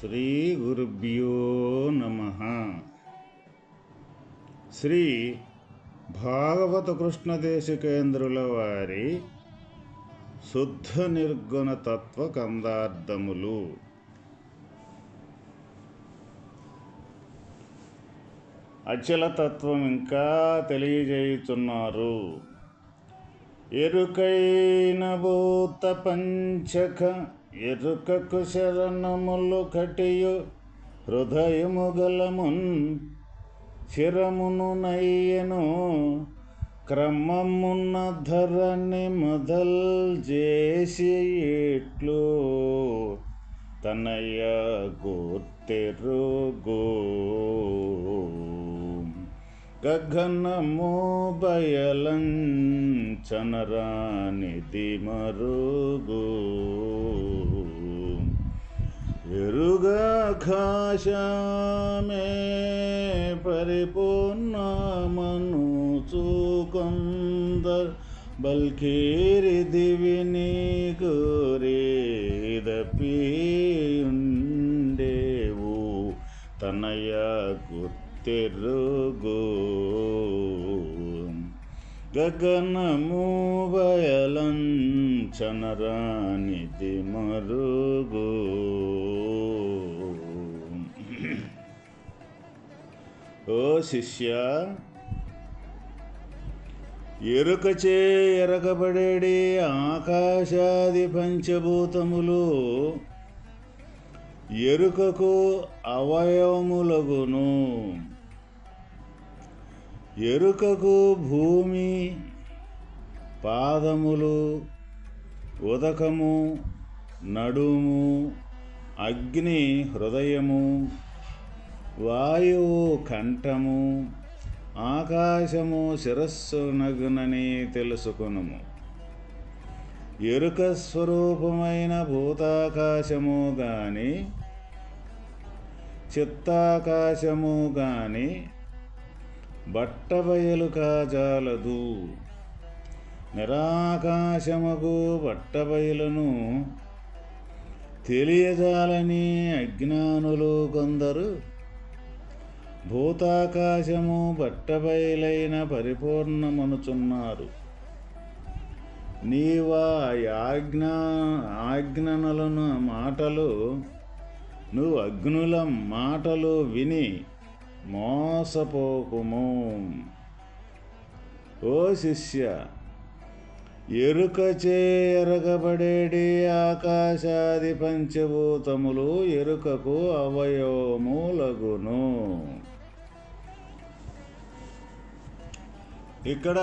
శ్రీ గురుభ్యో నమ. శ్రీ భాగవత కృష్ణ దేశికేంద్రుల వారి శుద్ధ నిర్గుణ తత్వ కందార్థములు. అచలతత్వం ఇంకా తెలియజేయుచున్నారు. ఎరుకైన భూత పంచక ఎరుకకు శరణములు కటియు హృదయము గలమున్ శిరమును నయ్యను క్రమమున్న ధరని మొదల్ చేసి ఇట్లు తనయ గుర్తెరుగో. గగనము బయలంచనరానిది మరుగు ఎరుగాకాశమే పరిపూర్ణమను చూకొంద బల్కేరి దివిని గురేదపీయుండేవు తనయ గుర్తెరుగు గగనము వయలంచనరానిది మరుగు. ఓ శిష్య ఎరుకచే ఎరగబడేడి ఆకాశాది పంచభూతములు. ఎరుకకు అవయవములగును. ఎరుకకు భూమి పాదములు ఉదకము నడుము అగ్ని హృదయము వాయువు కంఠము ఆకాశము శిరస్సు నగ్నని తెలుసుకునుము. ఎరుక స్వరూపమైన భూతాకాశము గాని చిత్తాకాశము గాని బట్టబయలు కాజాలదు నిరాకాశముకు బట్టబయలును తెలియజాలని అజ్ఞానులు కొందరు. భూతాకాశము బట్టబయలైన పరిపూర్ణమనుచున్నారు. నీవా ఆజ్ఞా ఆజ్ఞనలను మాటలు నువ్వు అగ్నుల మాటలు విని మోసపోకుము. ఓ శిష్య ఎరుక ఎరగబడేడి ఆకాశాది పంచభూతములు ఎరుకకు అవయవములగును ఇక్కడ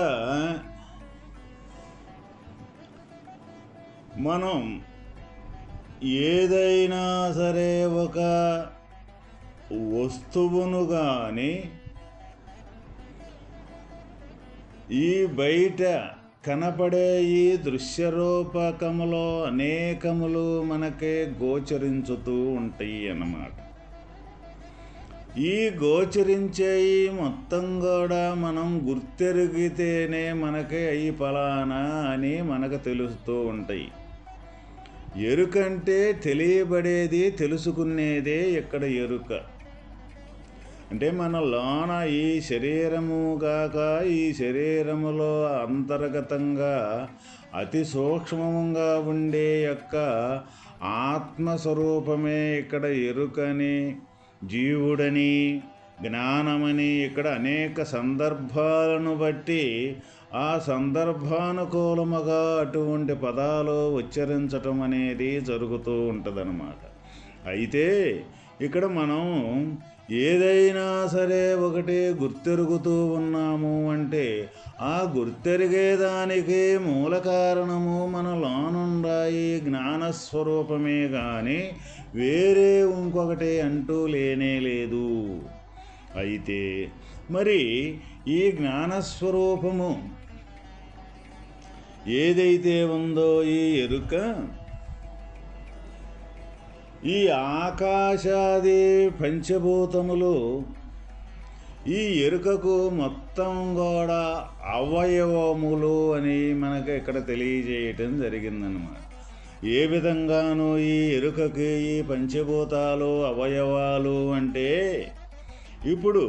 మనం ఏదైనా సరే ఒక వస్తువును కానీ ఈ బయట కనపడే ఈ దృశ్యరూపకములో అనేకములు మనకే గోచరించుతూ ఉంటాయి అన్నమాట. ఈ గోచరించే ఈ మొత్తం కూడా మనం గుర్తెరిగితేనే మనకి అయి ఫలానా అని మనకు తెలుస్తూ ఉంటాయి. ఎరుకంటే తెలియబడేది తెలుసుకునేదే ఇక్కడ ఎరుక? అంటే మన లోన ఈ శరీరము కాక ఈ శరీరములో అంతర్గతంగా అతి సూక్ష్మంగా ఉండే యొక్క ఆత్మస్వరూపమే ఇక్కడ ఎరుకని జీవుడని జ్ఞానమని ఇక్కడ అనేక సందర్భాలను బట్టి ఆ సందర్భానుకూలముగా అటువంటి పదాలు ఉచ్చరించటం అనేది జరుగుతూ ఉంటుందన్నమాట. అయితే ఇక్కడ మనం ఏదైనా సరే ఒకటి గుర్తెరుగుతూ ఉన్నాము అంటే ఆ గుర్తెరిగేదానికి మూల కారణము మన లోనుండాయి జ్ఞానస్వరూపమే కానీ వేరే ఇంకొకటి అంటూ లేనే లేదు. అయితే మరి ఈ జ్ఞానస్వరూపము ఏదైతే ఉందో ఈ ఎరుక ఈ ఆకాశాది పంచభూతములు ఈ ఎరుకకు మొత్తం కూడా అవయవములు అని మనకు ఇక్కడ తెలియజేయటం జరిగిందనమాట ఏ విధంగానూ ఈ ఎరుకకి ఈ పంచభూతాలు అవయవాలు అంటే ఇప్పుడు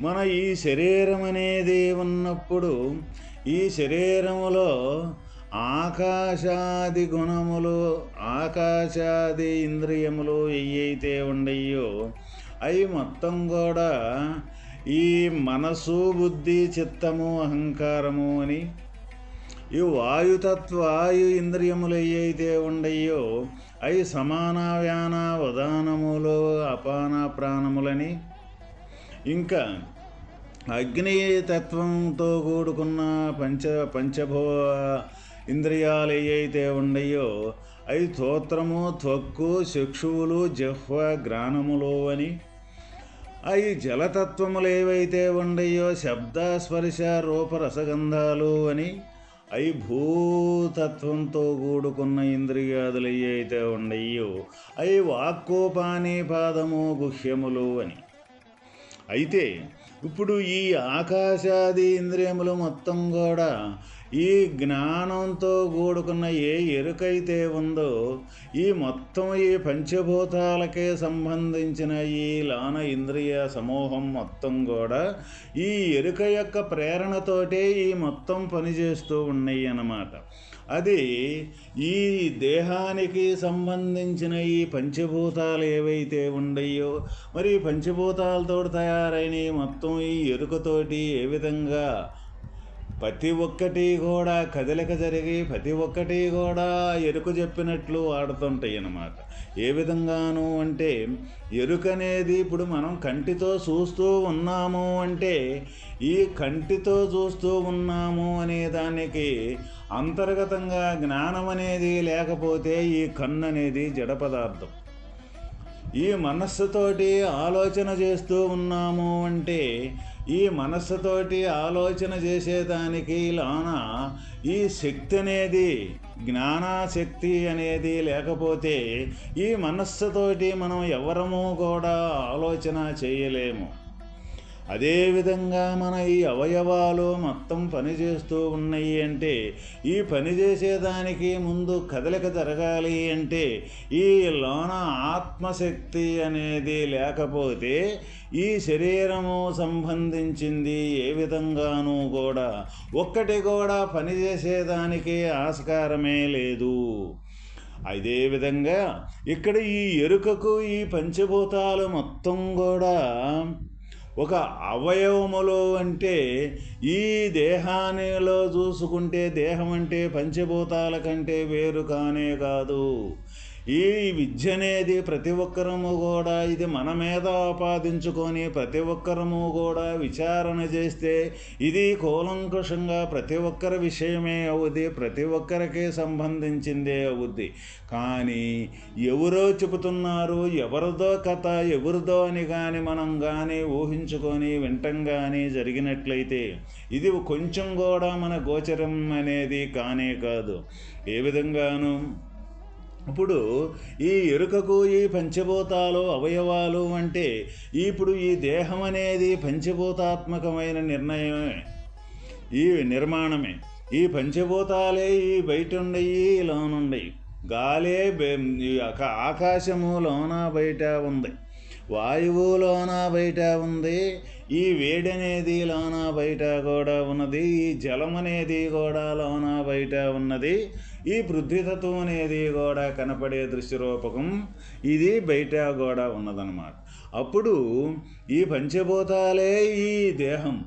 మన ఈ శరీరం అనేది ఉన్నప్పుడు ఈ శరీరములో ఆకాశాది గుణములు ఆకాశాది ఇంద్రియములు ఏవైతే ఉండయో అవి మొత్తం కూడా ఈ మనసు బుద్ధి చిత్తము అహంకారము అని ఈ వాయుతత్వాయు ఇంద్రియములు ఏవైతే ఉండయో అవి సమాన వ్యాన ఉదానములు అపాన ప్రాణములని ఇంకా అగ్ని తత్వంతో కూడుకున్న పంచ పంచభో ఇంద్రియాలు ఏవైతే ఉన్నాయో అవి తోత్రము త్వక్కు చక్షువులు జహ్వ గ్రానములు అని అవి జలతత్వములు ఏవైతే ఉన్నాయో శబ్ద స్పర్శ రూప రసగంధాలు అని అవి భూతత్వంతో కూడుకున్న ఇంద్రియాదులు ఏవైతే ఉన్నాయో అవి వాక్కోపాని పాదము గుహ్యములు అని. అయితే ఇప్పుడు ఈ ఆకాశాది ఇంద్రియములు మొత్తం కూడా ఈ జ్ఞానంతో కూడుకున్న ఏ ఎరుకైతే ఉందో ఈ మొత్తం ఈ పంచభూతాలకే సంబంధించిన ఈ లాన ఇంద్రియ సమూహం మొత్తం కూడా ఈ ఎరుక యొక్క ప్రేరణతోటే ఈ మొత్తం పనిచేస్తూ ఉన్నాయి అన్నమాట. అది ఈ దేహానికి సంబంధించిన ఈ పంచభూతాలు ఏవైతే ఉండయో మరి పంచభూతాలతో తయారైన మొత్తం ఈ ఎరుకతోటి ఏ విధంగా ప్రతి ఒక్కటి కూడా కదలిక జరిగి ప్రతి ఒక్కటి కూడా ఎరుక చెప్పినట్లు ఆడుతుంటాయి అన్నమాట. ఏ విధంగాను అంటే ఎరుక అనేది ఇప్పుడు మనం కంటితో చూస్తూ ఉన్నాము అంటే ఈ కంటితో చూస్తూ ఉన్నాము అనే దానికి అంతర్గతంగా జ్ఞానం అనేది లేకపోతే ఈ కన్ను అనేది జడ పదార్థం. ఈ మనస్సుతోటి ఆలోచన చేస్తూ ఉన్నాము అంటే ఈ మనస్సుతోటి ఆలోచన చేసేదానికి లోన ఈ శక్తి అనేది జ్ఞానాశక్తి అనేది లేకపోతే ఈ మనస్సుతోటి మనం ఎవరము కూడా ఆలోచన చేయలేము. అదేవిధంగా మన ఈ అవయవాలు మొత్తం పనిచేస్తూ ఉన్నాయి అంటే ఈ పని చేసేదానికి ముందు కదలిక జరగాలి అంటే ఈ లోన ఆత్మశక్తి అనేది లేకపోతే ఈ శరీరము సంబంధించింది ఏ విధంగానూ కూడా ఒక్కటి కూడా పనిచేసేదానికి ఆస్కారమే లేదు. అదే విధంగా ఇక్కడ ఈ ఎరుకకు ఈ పంచభూతాలు మొత్తం కూడా ఒక అవయవములో అంటే ఈ దేహానిలో చూసుకుంటే దేహం అంటే పంచభూతాల కంటే వేరు కానే కాదు. ఈ విద్య అనేది ప్రతి ఒక్కరము కూడా ఇది మన మీద ఆపాదించుకొని ప్రతి ఒక్కరము కూడా విచారణ చేస్తే ఇది కూలంకుషంగా ప్రతి ఒక్కరి విషయమే అవుద్ది ప్రతి ఒక్కరికి సంబంధించిందే అవుద్ది. కానీ ఎవరో చెబుతున్నారు ఎవరిదో కథ ఎవరిదో అని కానీ మనం కానీ ఊహించుకొని వింటం కానీ జరిగినట్లయితే ఇది కొంచెం కూడా మన గోచరం అనేది కానే కాదు. ఏ విధంగాను ఇప్పుడు ఈ ఎరుకకు ఈ పంచభూతాలు అవయవాలు అంటే ఇప్పుడు ఈ దేహం అనేది పంచభూతాత్మకమైన నిర్ణయమే ఈ నిర్మాణమే. ఈ పంచభూతాలే ఈ బయట ఉండయి లోనుండయి. గాలే ఆకాశము లోన బయట ఉంది. వాయువులోన బయట ఉంది ఈ వేడి అనేది లోన బయట కూడా ఉన్నది ఈ జలం అనేది కూడా లోన బయట ఉన్నది ఈ పృథ్వీతత్వం అనేది కూడా కనపడే దృశ్య రూపకం ఇది బయట కూడా ఉన్నదన్నమాట. అప్పుడు ఈ పంచభూతాలే ఈ దేహం.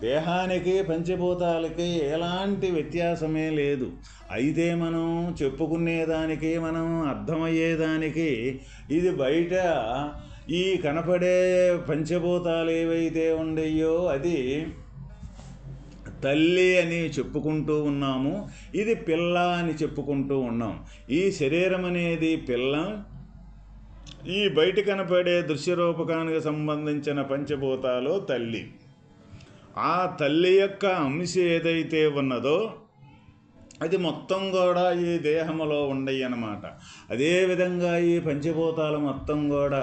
దేహానికి పంచభూతాలకి ఎలాంటి వ్యత్యాసమే లేదు. అయితే మనం చెప్పుకునేదానికి మనం అర్థమయ్యేదానికి ఇది బయట ఈ కనపడే పంచభూతాలు ఏవైతే ఉండయో అది తల్లి అని చెప్పుకుంటూ ఉన్నాము ఇది పిల్ల అని చెప్పుకుంటూ ఉన్నాం. ఈ శరీరం అనేది పిల్ల. ఈ బయట కనపడే దృశ్యరూపకానికి సంబంధించిన పంచభూతాలు తల్లి. ఆ తల్లి యొక్క అంశ ఏదైతే ఉన్నదో అది మొత్తం కూడా ఈ దేహములో ఉండయి అన్నమాట అదేవిధంగా ఈ పంచభూతాలు మొత్తం కూడా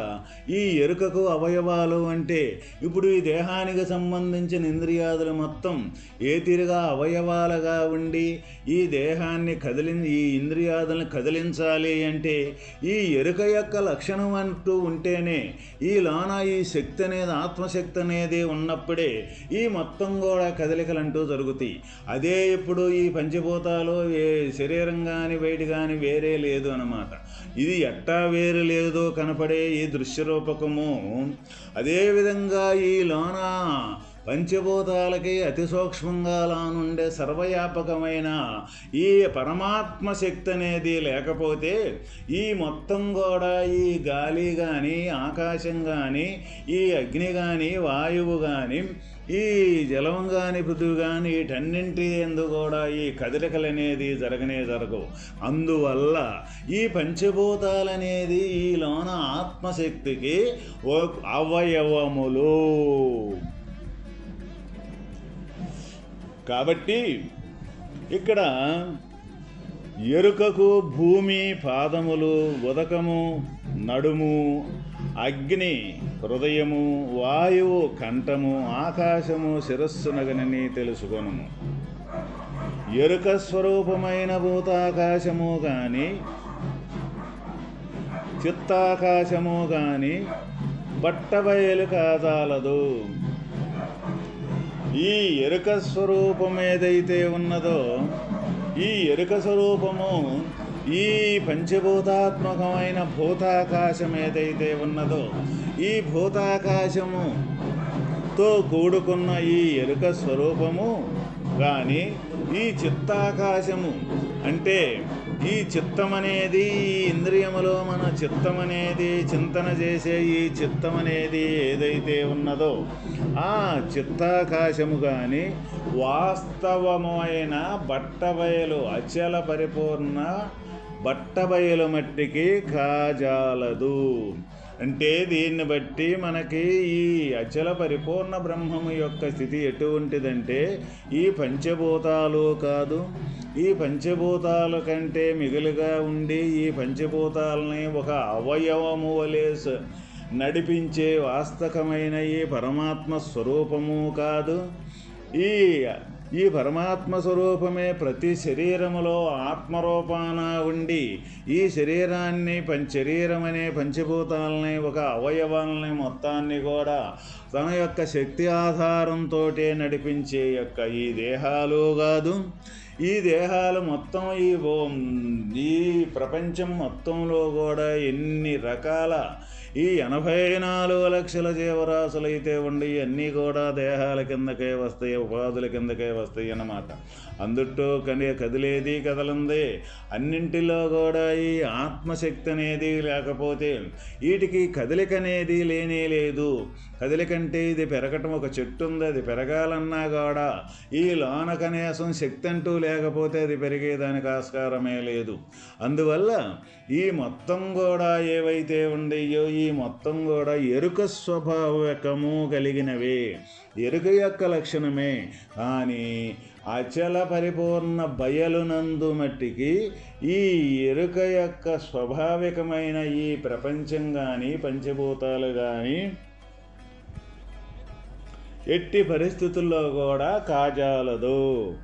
ఈ ఎరుకకు అవయవాలు అంటే ఇప్పుడు ఈ దేహానికి సంబంధించిన ఇంద్రియాదులు మొత్తం ఏ తీరుగా అవయవాలుగా ఉండి ఈ దేహాన్ని కదిలి ఈ ఇంద్రియాదులను కదిలించాలి అంటే ఈ ఎరుక యొక్క లక్షణం అంటూ ఉంటేనే ఈ లోన ఈ శక్తి అనేది ఆత్మశక్తి అనేది ఉన్నప్పుడే ఈ మొత్తం కూడా కదలికలంటూ జరుగుతాయి. అదే ఇప్పుడు ఈ పంచభూతాలు ఏ శరీరం కానీ బయట కానీ వేరే లేదు అన్నమాట. ఇది ఎట్టా వేరు లేదో కనపడే ఈ దృశ్యరూపకము. అదేవిధంగా ఈ లోన పంచభూతాలకి అతి సూక్ష్మంగా లానుండే సర్వవ్యాపకమైన ఈ పరమాత్మ శక్తి అనేది లేకపోతే ఈ మొత్తం కూడా ఈ గాలి కానీ ఆకాశం కానీ ఈ అగ్ని కానీ వాయువు కానీ ఈ జలం కానీ పృథివీ కానీ వీటన్నింటి ఎందు కూడా ఈ కదలికలనేది జరగనే జరగవు. అందువల్ల ఈ పంచభూతాలనేది ఈ లోన ఆత్మశక్తికి ఓ అవయవములు. కాబట్టి ఇక్కడ ఎరుకకు భూమి పాదములు ఉదకము నడుము అగ్ని హృదయము వాయువు కంఠము ఆకాశము శిరస్సునగనని తెలుసుకొనము. ఎరుక స్వరూపమైన భూతాకాశము కానీ చిత్తాకాశము కానీ బట్టబయలు కాదాలదు ఈ ఎరుక స్వరూపం ఏదైతే ఉన్నదో ఈ ఎరుక స్వరూపము ఈ పంచభూతాత్మకమైన భూతాకాశం ఏదైతే ఉన్నదో ఈ భూతాకాశముతో కూడుకున్న ఈ ఎరుక స్వరూపము కానీ ఈ చిత్తాకాశము అంటే ఈ చిత్తం అనేది ఈ ఇంద్రియములో మన చిత్తం అనేది చింతన చేసే ఈ చిత్తం అనేది ఏదైతే ఉన్నదో ఆ చిత్తాకాశము కానీ వాస్తవమైన బట్టబయలు అచల పరిపూర్ణ బట్టబయలు మట్టికి కాజాలదు అంటే దీన్ని బట్టి మనకి ఈ అచల పరిపూర్ణ బ్రహ్మము యొక్క స్థితి ఎటువంటిదంటే ఈ పంచభూతాలు కాదు. ఈ పంచభూతాల కంటే మిగులుగా ఉండి ఈ పంచభూతాలని ఒక అవయవము వలె నడిపించే వాస్తవమైన ఈ పరమాత్మ స్వరూపము కాదు. ఈ ఈ పరమాత్మ స్వరూపమే ప్రతి శరీరములో ఆత్మరూపాన ఉండి ఈ శరీరాన్ని పంచరీరం అనే పంచభూతాలని ఒక అవయవాలని మొత్తాన్ని కూడా తన యొక్క శక్తి ఆధారంతో నడిపించే యొక్క ఈ దేహాలు కాదు. ఈ దేహాలు మొత్తం ఈ ఓ- ఈ ప్రపంచం మొత్తంలో కూడా ఎన్ని రకాల ఈ ఎనభై నాలుగు లక్షల జీవరాశులు అయితే ఉండి అన్నీ కూడా దేహాల కిందకే వస్తాయి ఉపాధుల కిందకే వస్తాయి అన్నమాట. అందుట్లో కనే కదిలేది కదలంది. అన్నింటిలో కూడా ఈ ఆత్మశక్తి అనేది లేకపోతే వీటికి కదలిక అనేది లేనే లేదు. కదలికంటే ఇది పెరగటం ఒక చెట్టు ఉంది అది పెరగాలన్నా కూడా ఈ లోన కనీసం శక్తి అంటూ లేకపోతే అది పెరిగేదానికి ఆస్కారమే లేదు. అందువల్ల ఈ మొత్తం కూడా ఏవైతే ఉండయో ఈ మొత్తం కూడా ఎరుక స్వభావకము కలిగినవే. ఎరుక యొక్క లక్షణమే. కానీ అచల పరిపూర్ణ బయలునందు మట్టికి ఈ ఎరుక యొక్క స్వాభావికమైన ఈ ప్రపంచం కానీ పంచభూతాలు కానీ ఎట్టి పరిస్థితుల్లో కూడా కాజాలదు.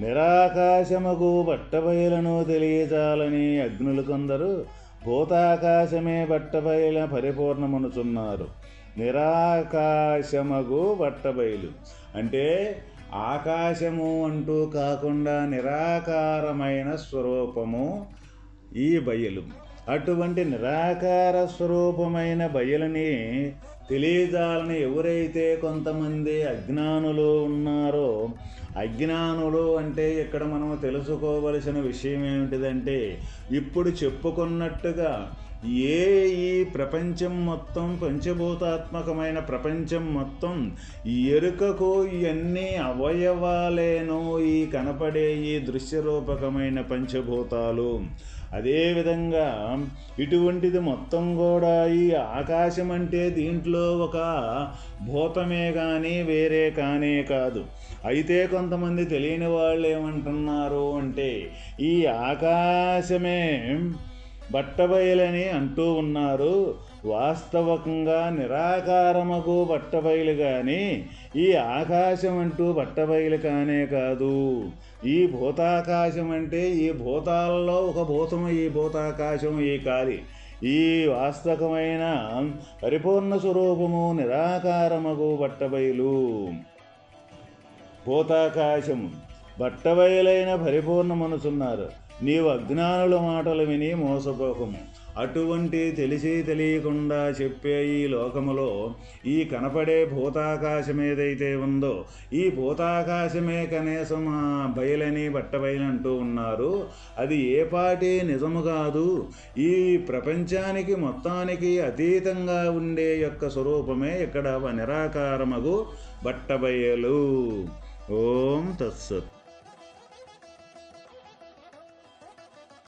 నిరాకాశముకు బట్టబయలను తెలియజాలని అగ్నులు కొందరు భూతాకాశమే బట్టబయల పరిపూర్ణమనుచున్నారు. నిరాకాశమగు బట్టబయలు అంటే ఆకాశము అంటూ కాకుండా నిరాకారమైన స్వరూపము ఈ బయలు. అటువంటి నిరాకార స్వరూపమైన బయలుని తెలియజాలని ఎవరైతే కొంతమంది అజ్ఞానులు ఉన్నారో అజ్ఞానులు అంటే ఇక్కడ మనం తెలుసుకోవలసిన విషయం ఏమిటిదంటే ఇప్పుడు చెప్పుకున్నట్టుగా ఏ ఈ ప్రపంచం మొత్తం పంచభూతాత్మకమైన ప్రపంచం మొత్తం ఎరుకకు ఇవన్నీ అవయవాలేనో ఈ కనపడే ఈ దృశ్యరూపకమైన పంచభూతాలు. అదేవిధంగా ఇటువంటిది మొత్తం కూడా ఈ ఆకాశం అంటే దీంట్లో ఒక భూతమే కానీ వేరే కానే కాదు. అయితే కొంతమంది తెలియని వాళ్ళు ఏమంటున్నారు అంటే ఈ ఆకాశమే బట్టబయలని అంటూ ఉన్నారు. వాస్తవకంగా నిరాకారముకు బట్టబయలు కానీ ఈ ఆకాశం అంటూ బట్టబయలు కానే కాదు. ఈ భూతాకాశం అంటే ఈ భూతాలలో ఒక భూతము ఈ భూతాకాశం ఈ కాలి ఈ వాస్తవమైన పరిపూర్ణ స్వరూపము నిరాకారమగు బట్టబయలు. భూతాకాశము బట్టబయలైన పరిపూర్ణ మనసున్నారు నీవు అజ్ఞానుల మాటలు విని మోసపోకము. అటువంటి తెలిసి తెలియకుండా చెప్పే ఈ లోకములో ఈ కనపడే భూతాకాశం ఏదైతే ఉందో ఈ భూతాకాశమే కనీసం ఆ బయలని బట్టబయలు అంటూ ఉన్నారు. అది ఏ పాటి నిజము కాదు. ఈ ప్రపంచానికి మొత్తానికి అతీతంగా ఉండే యొక్క స్వరూపమే ఇక్కడ నిరాకారమగు బట్టబయలు. ఓం తత్సత్.